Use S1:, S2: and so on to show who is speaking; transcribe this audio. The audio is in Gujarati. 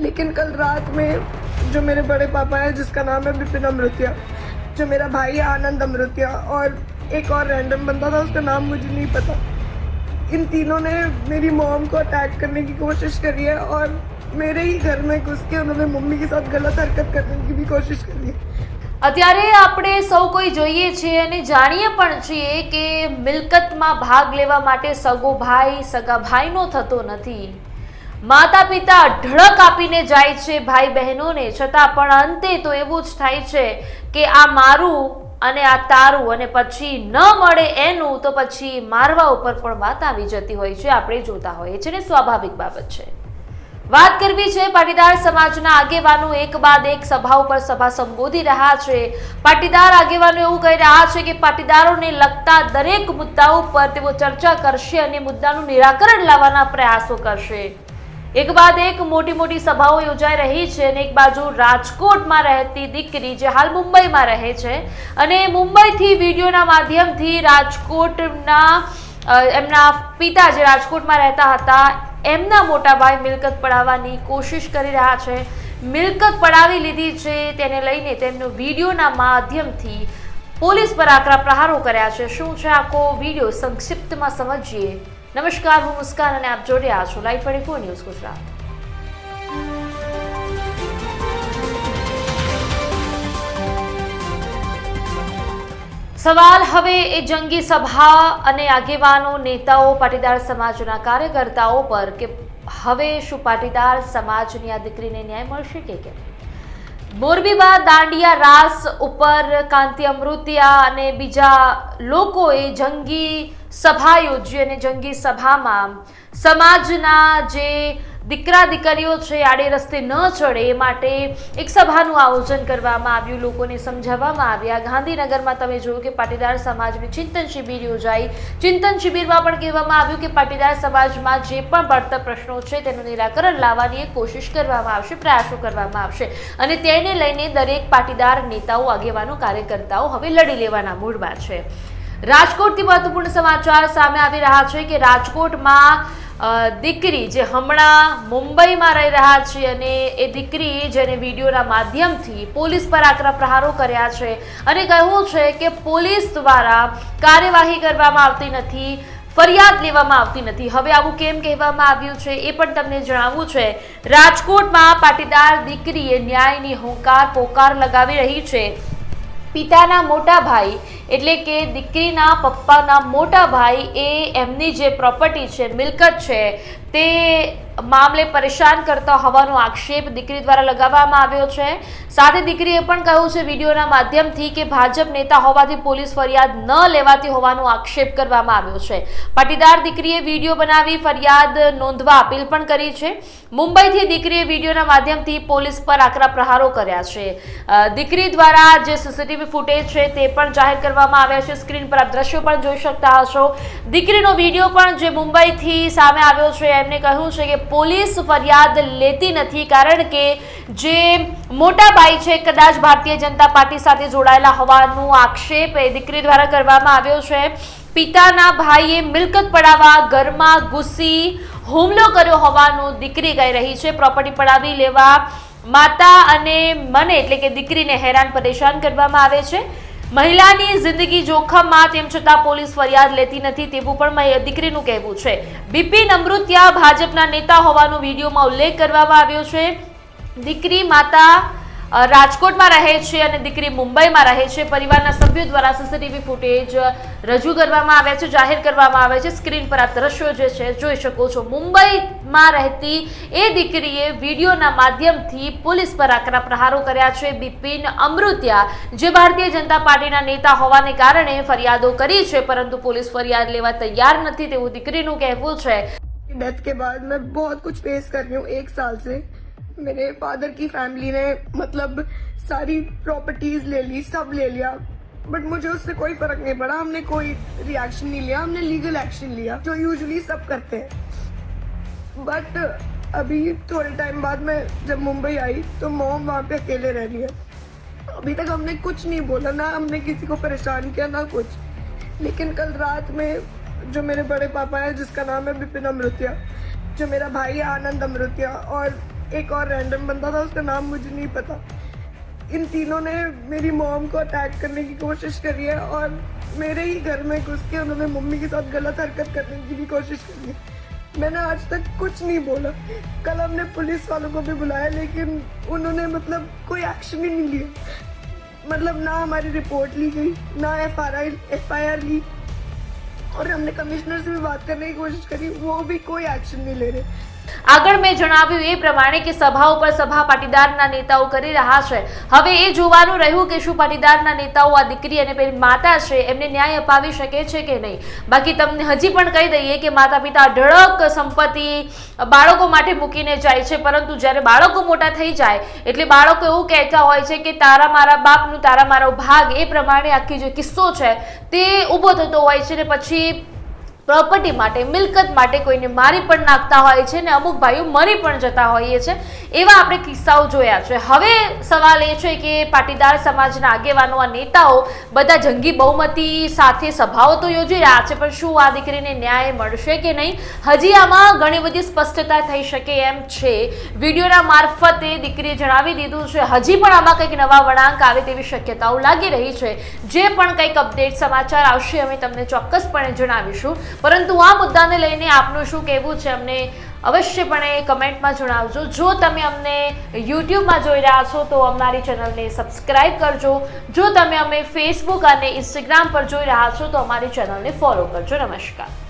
S1: लेकिन कल रात में जो मेरे बड़े पापा हैं जिसका नाम है बिपिन अमृतिया जो मेरा भाई है आनंद अमृतिया और एक और रैंडम बंदा था उसका नाम मुझे नहीं पता इन तीनों ने मेरी मॉम को अटैक करने की कोशिश करी है और मेरे ही घर में घुस के उन्होंने मम्मी के साथ गलत हरकत करने की भी कोशिश करी है
S2: અત્યારે આપણે સૌ કોઈ જોઈએ છીએ અને જાણીએ પણ છીએ કે મિલકતમાં ભાગ લેવા માટે સગો ભાઈ સગા ભાઈનો થતો નથી માતા પિતા ઢળક આપીને જાય છે ભાઈ બહેનોને છતાં પણ અંતે તો એવું જ થાય છે કે આ મારું અને આ તારું અને પછી ન મળે એનું, તો પછી મારવા ઉપર પણ વાત આવી જતી હોય છે, આપણે જોતા હોઈએ છીએ ને સ્વાભાવિક બાબત છે. વાત કરવી છે, પાટીદાર સમાજના આગેવાનો એક બાદ એક સભા ઉપર સભા સંબોધી રહ્યા છે. પાટીદાર આગેવાનો એવું કહી રહ્યા છે કે પાટીદારોને લગતા દરેક મુદ્દાઓ પર તેઓ ચર્ચા કરશે અને મુદ્દાનું નિરાકરણ લાવવાના પ્રયાસો કરશે. એક બાદ એક મોટી મોટી સભાઓ યોજાઈ રહી છે અને એક બાજુ રાજકોટમાં રહેતી દીકરી જે હાલ મુંબઈમાં રહે છે અને મુંબઈથી વિડીયોના માધ્યમથી રાજકોટના એમના પિતા જે રાજકોટમાં રહેતા હતા, એમના મોટા ભાઈ મિલકત પડાવવાની કોશિશ કરી રહ્યા છે. મિલકત પડાવી લીધી છે તેને લઈને તેમનો વિડીયોના માધ્યમથી પોલીસ પર આકરા પ્રહારો કર્યા છે. શું છે આખો વીડિયો? સંક્ષિપ્તમાં સમજીએ. નમસ્કાર, હું મુસ્કાન અને આપ જોઈ રહ્યા છો live twenty four news Gujarat. સવાલ હવે એ જંગી સભા અને આગેવાનો, નેતાઓ, પાટીદાર સમાજના કાર્યકર્તાઓ પર કે હવે શું પાટીદાર સમાજની આ દીકરીને ન્યાય મળશે કે કેમ? મોરબીમાં દાંડિયા રાસ ઉપર કાંતિ અમૃતિયા અને બીજા લોકોએ જંગી સભા યોજી અને જંગી સભામાં સમાજના જે દીકરા દીકરીઓ છે, આડે રસ્તે ન ચડે, એ માટે એક સભાનું આયોજન કરવામાં આવ્યું, લોકોને સમજાવવામાં આવ્યા. ગાંધીનગરમાં તમે જોયું કે પાટીદાર સમાજની ચિંતન શિબિર યોજાઈ. ચિંતન શિબિરમાં પણ કહેવામાં આવ્યું કે પાટીદાર સમાજમાં જે પણ પડતર પ્રશ્નો છે, તેનું નિરાકરણ લાવવાની એક કોશિશ કરવામાં આવશે, પ્રયાસો કરવામાં આવશે. અને તેને લઈને દરેક પાટીદાર નેતાઓ, આગેવાનો, કાર્યકર્તાઓ હવે લડી લેવાના મૂડમાં છે. રાજકોટથી મહત્વપૂર્ણ સમાચાર સામે આવી રહ્યા છે કે રાજકોટમાં દીકરી જે હમણાં મુંબઈમાં રહી રહ્યા છે અને એ દીકરી જેને વિડીયોના માધ્યમથી પોલીસ પર આકરા પ્રહારો કર્યા છે અને કહ્યું છે કે પોલીસ દ્વારા કાર્યવાહી કરવામાં આવતી નથી, ફરિયાદ લેવામાં આવતી નથી. હવે આવું કેમ કહેવામાં આવ્યું છે એ પણ તમને જણાવવું છે. રાજકોટમાં પાટીદાર દીકરીએ ન્યાયની હોંકાર પોકાર લગાવી રહી છે. પિતાના મોટા ભાઈ એટલે કે દીકરીના પપ્પાના મોટા ભાઈ એ એમની જે પ્રોપર્ટી છે, મિલકત છે તે મામલે પરેશાન કરતા હોવાનો આક્ષેપ દીકરી દ્વારા લગાવવામાં આવ્યો છે. સાથે દીકરીએ પણ કહ્યું છે, વિડીયોના માધ્યમથી કે ભાજપ નેતા હોવાથી પોલીસ ફરિયાદ ન લેવાતી હોવાનો આક્ષેપ કરવામાં આવ્યો છે. પાટીદાર દીકરીએ વીડિયો બનાવી ફરિયાદ નોંધવા અપીલ પણ કરી છે. મુંબઈથી દીકરીએ વિડીયોના માધ્યમથી પોલીસ પર આકરા પ્રહારો કર્યા છે. દીકરી દ્વારા જે સીસીટીવી ફૂટેજ છે તે પણ જાહેર કરવામાં આવ્યા છે. સ્ક્રીન પર આપ દ્રશ્યો પણ જોઈ શકતા હશો. દીકરીનો વીડિયો પણ જે મુંબઈથી સામે આવ્યો છે એમને કહ્યું છે કે પોલીસ ફરિયાદ લેતી નથી કારણ કે જે મોટા ભાઈ છે, કદાચ ભારતીય જનતા પાર્ટી સાથે જોડાયેલા હોવાનો આક્ષેપ એ દીકરી દ્વારા કરવામાં આવ્યો છે. પિતાના ભાઈએ મિલકત પડાવવા, ઘરમાં ઘૂસી હુમલો કર્યો હોવાનું દીકરી કહી રહી છે. પ્રોપર્ટી પડાવી લેવા માતા અને મને એટલે કે દીકરીને હેરાન પરેશાન કરવામાં આવે છે. મહિલાની જિંદગી જોખમમાં, તેમ છતાં પોલીસ ફરિયાદ લેતી નથી તેવું પણ દીકરીનું કહેવું છે. બિપિન અમૃતિયા ભાજપના નેતા હોવાનો વિડીયોમાં ઉલ્લેખ કરવામાં આવ્યો છે. દીકરી માતા રાજકોટમાં રહે છે અને દીકરી મુંબઈમાં રહે છે. પરિવારના સભ્યો દ્વારા સીસીટીવી ફૂટેજ રજૂ કરવામાં આવે છે, જાહેર કરવામાં આવે છે. સ્ક્રીન પર આ દ્રશ્યો જે છે, જોઈ શકો છો. મુંબઈમાં રહેતી એ દીકરીએ વિડીયોના માધ્યમથી પોલીસ પર આકરા પ્રહારો કર્યા છે. બિપિન અમૃત્યા, જે ભારતીય જનતા પાર્ટીના નેતા હોવાને કારણે ફરિયાદો કરી છે, પરંતુ પોલીસ ફરિયાદ લેવા તૈયાર નથી તેવું દીકરીનું કહેવું છે.
S1: ડેથ કે બાદ મેં બહુ કુછ ફેસ કર હું એક સાલ સે. मेरे फादर की फैमिली ने मतलब सारी प्रॉपर्टीज़ ले ली, सब ले लिया। बट मुझे उससे कोई फ़र्क नहीं पड़ा। हमने कोई रिएक्शन नहीं लिया। हमने लीगल एक्शन लिया, जो यूजुअली सब करते हैं। बट अभी थोड़े टाइम बाद मैं जब मुंबई आई तो मॉम वहाँ पे अकेले रह रही है। अभी तक हमने कुछ नहीं बोला, ना हमने किसी को परेशान किया, ना कुछ। लेकिन कल रात में जो मेरे बड़े पापा हैं, जिसका नाम है बिपिन अमृतिया, जो मेरा भाई है आनंद अमृतिया, और एक और रैंडम बंदा था, उसका नाम मुझे नहीं पता। इन तीनों ने मेरी मॉम को अटैक करने की कोशिश करी है और मेरे ही घर में घुस के उन्होंने मम्मी के साथ गलत हरकत करने की भी कोशिश करी है। मैंने आज तक कुछ नहीं बोला। कल हमने पुलिस वालों को भी बुलाया, लेकिन उन्होंने मतलब कोई एक्शन ही नहीं लिया। मतलब ना हमारी रिपोर्ट ली गई, ना F R I F I R ली। और हमने कमिश्नर से भी बात करने की कोशिश करी, वो भी कोई एक्शन नहीं ले रहे।
S2: આગળ મેં જણાવ્યું એ પ્રમાણે કે સભા ઉપર સભા પાટીદારના નેતાઓ કરી રહ્યા છે. હવે એ જોવાનું રહ્યું કે શું પાટીદારના નેતાઓ આ દીકરી અને પેલી માતા છે, એમને ન્યાય અપાવી શકે છે કે નહીં? બાકી તમને હજી પણ કહી દઈએ કે માતા પિતા અઢળક સંપત્તિ બાળકો માટે મૂકીને જાય છે, પરંતુ જ્યારે બાળકો મોટા થઈ જાય, એટલે બાળકો એવું કહેતા હોય છે કે તારા મારા બાપનું, તારા મારો ભાગ, એ પ્રમાણે આખી જે કિસ્સો છે, તે ઊભો થતો હોય છે ને પછી પ્રોપર્ટી માટે, મિલકત માટે કોઈને મારી પણ નાખતા હોય છે ને અમુક ભાઈઓ મરી પણ જતા હોઈએ છે, એવા આપણે કિસ્સાઓ જોયા છે. હવે સવાલ એ છે કે પાટીદાર સમાજના આગેવાનો, આ નેતાઓ બધા જંગી બહુમતી સાથે સભાઓ તો યોજી રહ્યા છે, પણ શું આ દીકરીને ન્યાય મળશે કે નહીં? હજી આમાં ઘણી બધી સ્પષ્ટતા થઈ શકે એમ છે. વિડીયોના મારફતે દીકરીએ જણાવી દીધું છે, હજી પણ આમાં કંઈક નવા વળાંક આવે તેવી શક્યતાઓ લાગી રહી છે. જે પણ કંઈક અપડેટ સમાચાર આવશે અમે તમને ચોક્કસપણે જણાવીશું. પરંતુ આ મુદ્દાને લઈને આપનું શું કહેવું છે અમને અવશ્યપણે કમેન્ટમાં જણાવજો. જો તમે અમને યુટ્યુબમાં જોઈ રહ્યા છો, તો અમારી ચેનલને સબસ્ક્રાઇબ કરજો. જો તમે અમે ફેસબુક અને ઇન્સ્ટાગ્રામ પર જોઈ રહ્યા છો, તો અમારી ચેનલને ફોલો કરજો. નમસ્કાર.